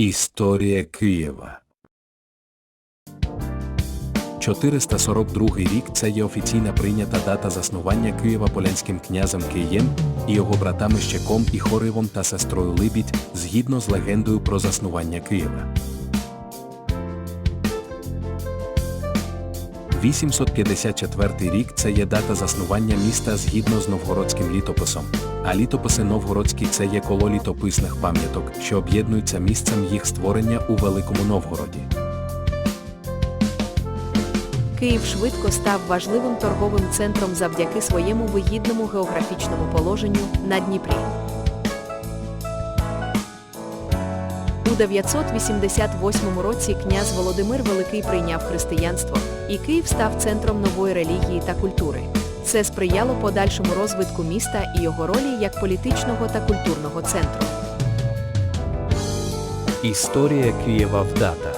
Історія Києва 442 рік це є офіційна прийнята дата заснування Києва полянським князем Києм і його братами Щеком і Хоривом та сестрою Либідь згідно з легендою про заснування Києва. 854 рік це є дата заснування міста згідно з новгородським літописом, а літописи новгородські це є коло літописних пам'яток, що об'єднуються місцем їх створення у Великому Новгороді. Київ швидко став важливим торговим центром завдяки своєму вигідному географічному положенню на Дніпрі. У 988 році князь Володимир Великий прийняв християнство, і Київ став центром нової релігії та культури. Це сприяло подальшому розвитку міста і його ролі як політичного та культурного центру. Історія Києва в датах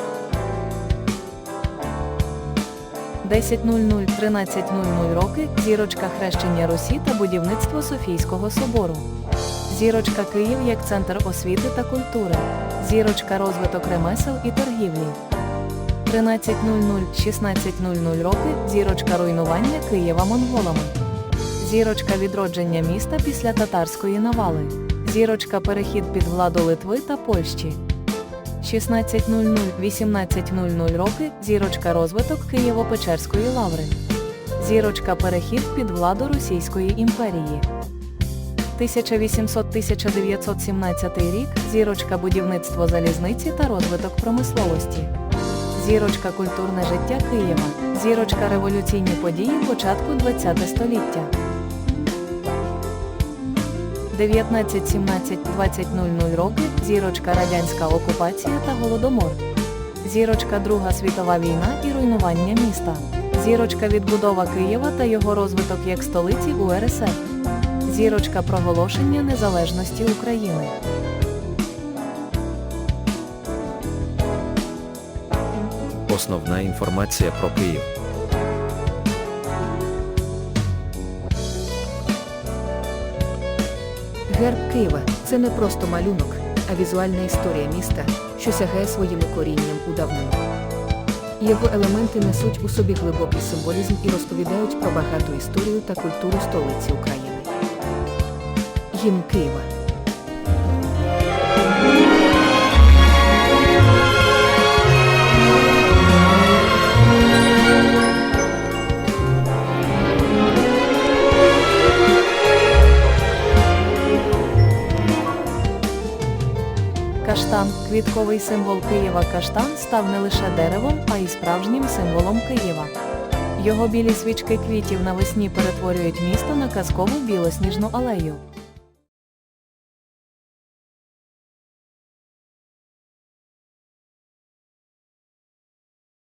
10.00 13.00 роки зірочка хрещення Русі та будівництво Софійського собору. Зірочка Київ як центр освіти та культури. Зірочка розвиток ремесел і торгівлі. 13.00 16.00 роки зірочка руйнування Києва монголами. Зірочка відродження міста після татарської навали. Зірочка перехід під владу Литви та Польщі. 16.00 18.00 роки зірочка розвиток Києво-Печерської лаври. Зірочка перехід під владу Російської імперії. 1800-1917 рік зірочка будівництво залізниці та розвиток промисловості. Зірочка культурне життя Києва. Зірочка революційні події початку ХХ століття. 19, 17, 20 00 роки, зірочка радянська окупація та голодомор. Зірочка Друга світова війна і руйнування міста. Зірочка відбудова Києва та його розвиток як столиці УРСР. Зірочка проголошення незалежності України. Основна інформація про Київ. Герб Києва це не просто малюнок, а візуальна історія міста, що сягає своїми корінням у давнину. Його елементи несуть у собі глибокий символізм і розповідають про багату історію та культуру столиці України. Гімн Києва. Каштан квітковий символ Києва каштан став не лише деревом, а й справжнім символом Києва. Його білі свічки квітів навесні перетворюють місто на казкову білосніжну алею.